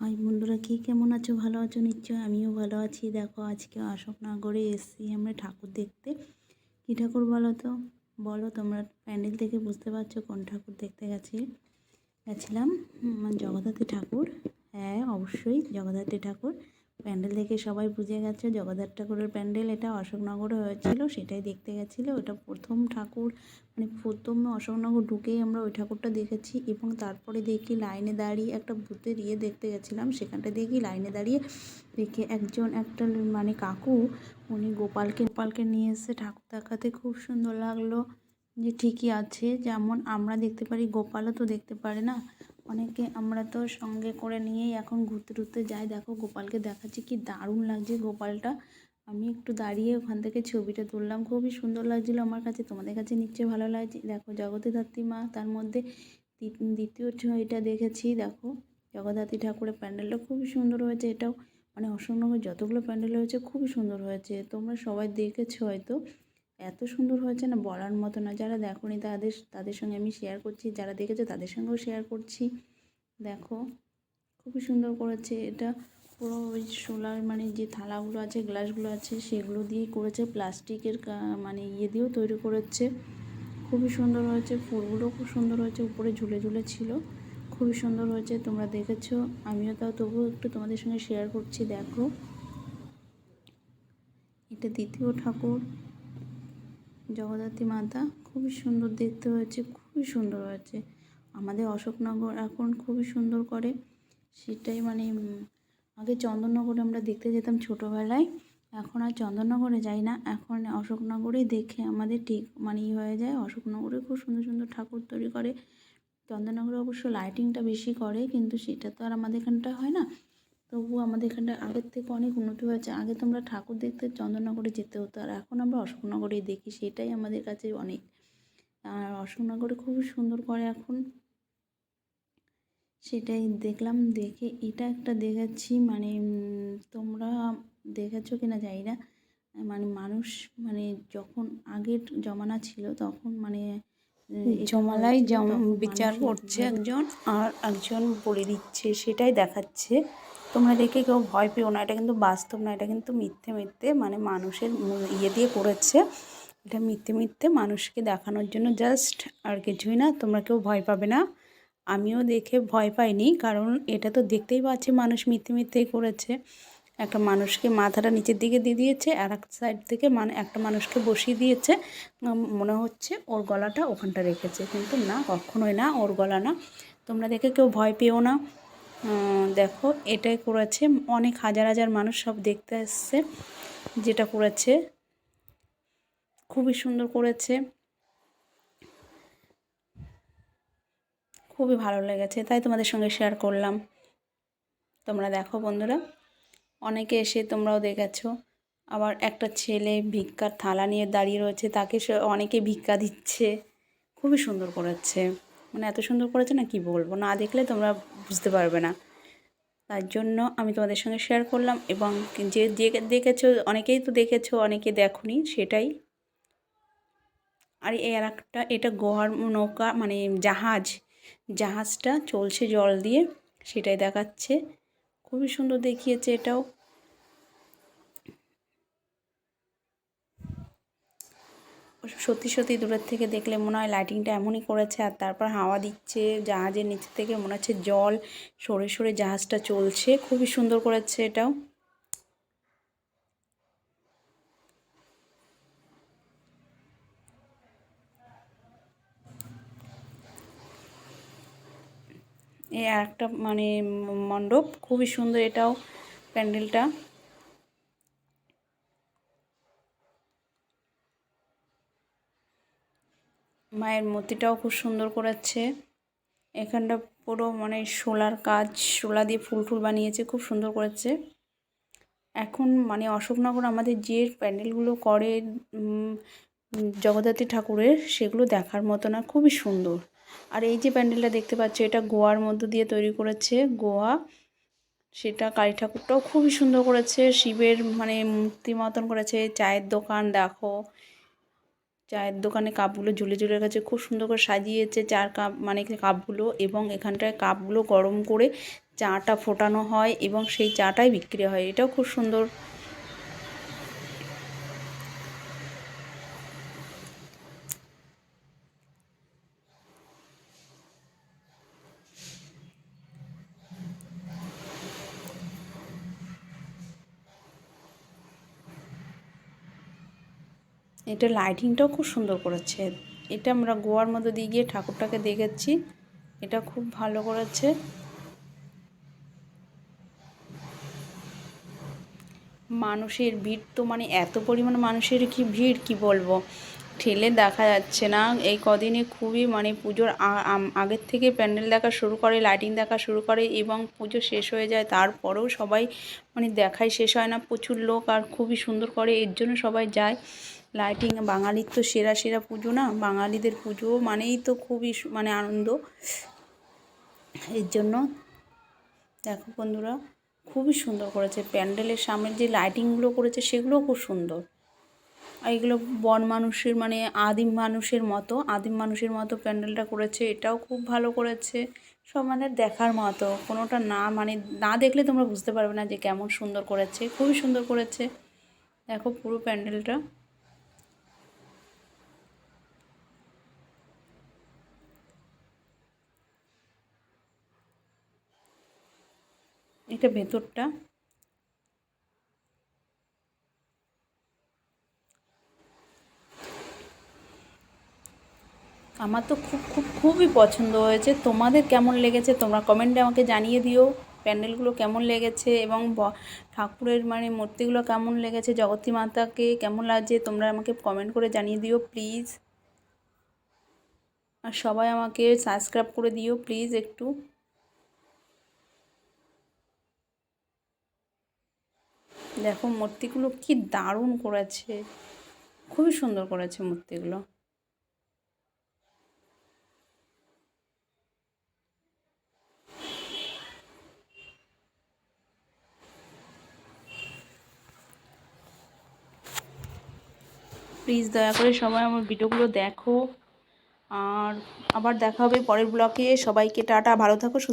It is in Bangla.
হাই বন্ধুরা, কে কেমন আছো? ভালো আছো? নিশ্চয় আমিও ভালো আছি। দেখো, আজকে অশোকনগরে এসছি আমরা ঠাকুর দেখতে। কী ঠাকুর বলো তো? বলো, তোমরা প্যান্ডেল থেকে বুঝতে পারছ কোন ঠাকুর দেখতে গেছি গেছিলাম? জগদ্ধাত্রী ঠাকুর। হ্যাঁ অবশ্যই জগদ্ধাত্রী ঠাকুর। প্যান্ডেল দেখে সবাই বুঝে গেছে জগদ্ধাত্রী ঠাকুরের প্যান্ডেল এটা অশোকনগরে হয়েছিল, সেটাই দেখতে গেছিল। ওটা প্রথম ঠাকুর মানে প্রথমে অশোকনগর ঢুকেই আমরা ওই ঠাকুরটা দেখেছি এবং তারপরে দেখি লাইনে দাঁড়িয়ে একটা ভূতের ইয়ে দেখতে গেছিলাম, সেখানটা দেখি লাইনে দাঁড়িয়ে দেখে একজন একটা মানে কাকু, উনি গোপালকে গোপালকে নিয়ে এসে ঠাকুর দেখাতে খুব সুন্দর লাগল যে ঠিকই আছে, যেমন আমরা দেখতে পারি, গোপালও তো দেখতে পারে না। অনেকে আমরা তো সঙ্গে করে নিয়েই এখন ঘুরতে টুরতে যাই। দেখো, গোপালকে দেখাচ্ছি, কি দারুণ লাগছে গোপালটা। আমি একটু দাঁড়িয়ে ওখান থেকে ছবিটা তুললাম। খুবই সুন্দর লাগছিল আমার কাছে, তোমাদের কাছে নিশ্চয়ই ভালো লাগছে। দেখো, জগদ্ধাত্রী মা, তার মধ্যে দ্বি- দ্বিতীয় ছবিটা দেখেছি, দেখো, জগদ্ধাত্রী ঠাকুরের প্যান্ডেলটা খুবই সুন্দর হয়েছে। এটাও মানে অশোকনগর যতগুলো প্যান্ডেল হয়েছে, খুবই সুন্দর হয়েছে। তোমরা সবাই দেখেছ হয়তো। এত সুন্দর হয়েছে না বলার মতো না। যারা দেখোনি তাদের তাদের সঙ্গে আমি শেয়ার করছি, যারা দেখেছ তাদের সঙ্গেও শেয়ার করছি। দেখো, খুবই সুন্দর করেছে এটা। পুরো ওই সোলার মানে যে থালাগুলো আছে, গ্লাসগুলো আছে, সেগুলো দিয়েই করেছে। প্লাস্টিকের মানে ইয়ে দিয়েও তৈরি করেছে। খুবই সুন্দর হয়েছে, ফুলগুলো খুব সুন্দর হয়েছে, উপরে ঝুলে ঝুলে ছিল। খুবই সুন্দর হয়েছে, তোমরা দেখেছ। আমিও তাও তবুও একটু তোমাদের সঙ্গে শেয়ার করছি, দেখো। এটা দ্বিতীয় ঠাকুর। জগদ্ধাত্রী মাতা খুবই সুন্দর দেখতে হয়েছে, খুবই সুন্দর হয়েছে। আমাদের অশোকনগর এখন খুবই সুন্দর করে। সেটাই মানে আগে চন্দননগরে আমরা দেখতে যেতাম ছোটোবেলায়, এখন আর চন্দননগরে যাই না। এখন অশোকনগরে দেখে আমাদের ঠিক মানে ই হয়ে যায়। অশোকনগরে খুব সুন্দর সুন্দর ঠাকুর তৈরি করে। চন্দননগরে অবশ্য লাইটিংটা বেশি করে, কিন্তু সেটা তো আর আমাদের এখানটা হয় না। তবুও আমাদের এখানটা আগের থেকে অনেক উন্নতি হয়েছে। আগে তোমরা ঠাকুর দেখতে চন্দননগরে যেতে হতো আর এখন আমরা অশোকনগরেই দেখি সেটাই আমাদের কাছে অনেক। আর অশোকনগরে খুবই সুন্দর করে এখন সেটাই দেখলাম দেখে এটা একটা দেখাচ্ছি মানে তোমরা দেখেছ কিনা জানি না। মানে মানুষ মানে যখন আগের জমানা ছিল তখন মানে জমালাই বিচার করছে মানে একজন আর একজন বলে দিচ্ছে সেটাই দেখাচ্ছে। তোমরা দেখে কেউ ভয় পেও না, এটা কিন্তু বাস্তব না, এটা কিন্তু মিথ্যে মিথ্যে মানে মানুষের ইয়ে দিয়ে করেছে। এটা মিথ্যে মিথ্যে মানুষকে দেখানোর জন্য জাস্ট আর কিছুই না, তোমরা কেউ ভয় পাবে না। আমিও দেখে ভয় পাইনি, কারণ এটা তো দেখতেই পাচ্ছি মানুষ মিথ্যে মিথ্যেই করেছে। একটা মানুষকে মাথাটা নিচের দিকে দিয়ে দিয়েছে আর এক সাইড থেকে মানে একটা মানুষকে বসিয়ে দিয়েছে। মনে হচ্ছে ওর গলাটা ওখানটা রেখেছে, কিন্তু না, কখনোই না ওর গলা না। তোমরা দেখে কেউ ভয় পেও না। দেখো, এটাই করেছে। অনেক হাজার হাজার মানুষ সব দেখতে এসছে যেটা করেছে। খুবই সুন্দর করেছে। খুবই ভালো লেগেছে, তাই তোমাদের সঙ্গে শেয়ার করলাম। তোমরা দেখো বন্ধুরা, অনেকে এসে তোমরাও দেখেছ। আবার একটা ছেলে ভিক্ষার থালা নিয়ে দাঁড়িয়ে রয়েছে, তাকে অনেকে ভিক্ষা দিচ্ছে। খুবই সুন্দর করেছে। মানে এত সুন্দর করেছে না কি বলব? না দেখলে তোমরা বুঝতে পারবে না। তার জন্য আমি তোমাদের সঙ্গে শেয়ার করলাম এবং যে দেখেছ, অনেকেই তো দেখেছ, অনেকে দেখোনি সেটাই। আর এর একটা, এটা গোয়ার নৌকা মানে জাহাজ, জাহাজটা চলছে জল দিয়ে, সেটাই দেখাচ্ছে। খুবই সুন্দর দেখিয়েছে এটাও। সত্যি সত্যি দূরের থেকে দেখলে মনে হয় লাইটিংটা এমনই করেছে আর তারপর হাওয়া দিচ্ছে, জাহাজের নিচে থেকে মনে হচ্ছে জল, সরে সরে জাহাজটা চলছে। খুবই সুন্দর করেছে এটাও। এ আর একটা মানে মণ্ডপ, খুবই সুন্দর এটাও প্যান্ডেলটা। মায়ের মূর্তিটাও খুব সুন্দর করেছে এখানটা পুরো মানে শোলার কাজ, শোলা দিয়ে ফুল ফুল বানিয়েছে, খুব সুন্দর করেছে। এখন মানে অশোকনগর আমাদের যে প্যান্ডেলগুলো করে জগদ্ধাত্রী ঠাকুরের, সেগুলো দেখার মতো না, খুবই সুন্দর। আর এই যে প্যান্ডেলটা দেখতে পাচ্ছ, এটা গোয়ার মধ্য দিয়ে তৈরি করেছে গোয়া। সেটা কালী ঠাকুরটাও খুবই সুন্দর করেছে, শিবের মানে মূর্তি মতন করেছে, চায়ের দোকান দেখো। চায়ের দোকানে কাপগুলো ঝুলে ঝুলে গেছে, খুব সুন্দর করে সাজিয়েছে চার কাপ মানে কাপগুলো এবং এখানটায় কাপগুলো গরম করে চাটা ফোটানো হয় এবং সেই চাটাই বিক্রি হয়। এটাও খুব সুন্দর এটা লাইটিংটাও খুব সুন্দর করেছে। এটা আমরা গোয়ার মধ্যে দিয়ে গিয়ে ঠাকুরটাকে দেখেছি। এটা খুব ভালো করেছে। মানুষের ভিড় তো মানে এত পরিমাণ মানুষের কি ভিড়, কি বলব? ঠেলে দেখা যাচ্ছে না। এই কদিনে খুবই মানে পুজোর আগের থেকে প্যান্ডেল দেখা শুরু করে লাইটিং দেখা শুরু করে এবং পুজো শেষ হয়ে যায়। তারপরেও সবাই মানে দেখাই শেষ হয় না। প্রচুর লোক আর খুবই সুন্দর করে এর জন্য সবাই যায়। লাইটিং, বাঙালির তো সেরা সেরা পুজো না? বাঙালিদের পুজো মানেই তো খুবই মানে আনন্দ। এর জন্য দেখো বন্ধুরা, খুবই সুন্দর করেছে। প্যান্ডেলের সামনের যে লাইটিংগুলো করেছে, সেগুলোও খুব সুন্দর। আর এগুলো বন মানুষের মানে আদিম মানুষের মতো, আদিম মানুষের মতো প্যান্ডেলটা করেছে। এটাও খুব ভালো করেছে। সব মানে দেখার মতো, কোনোটা না মানে না দেখলে তোমরা বুঝতে পারবে না যে কেমন সুন্দর করেছে। খুবই সুন্দর করেছে। দেখো পুরো প্যান্ডেলটা। এটা ভেতরটা। আমার তো খুব খুব, খুবই পছন্দ হয়েছে। তোমাদের কেমন লেগেছে তোমরা কমেন্টে আমাকে জানিয়ে দিও। প্যান্ডেলগুলো কেমন লেগেছে এবং ঠাকুরের মানে মূর্তিগুলো কেমন লেগেছে, জগতী মাতাকে কেমন লাগছে তোমরা আমাকে কমেন্ট করে জানিয়ে দিও প্লিজ। আর সবাই আমাকে সাবস্ক্রাইব করে দিও প্লিজ একটু। দেখো, মূর্তিগুলো কি দারুণ করেছে। খুবই সুন্দর করেছে মূর্তিগুলো। প্লিজ দয়া করে সবাই আমার ভিডিওগুলো দেখো। আর আবার দেখা হবে পরের ব্লগে। সবাইকে টাটা, ভালো থাকো, সুস্থ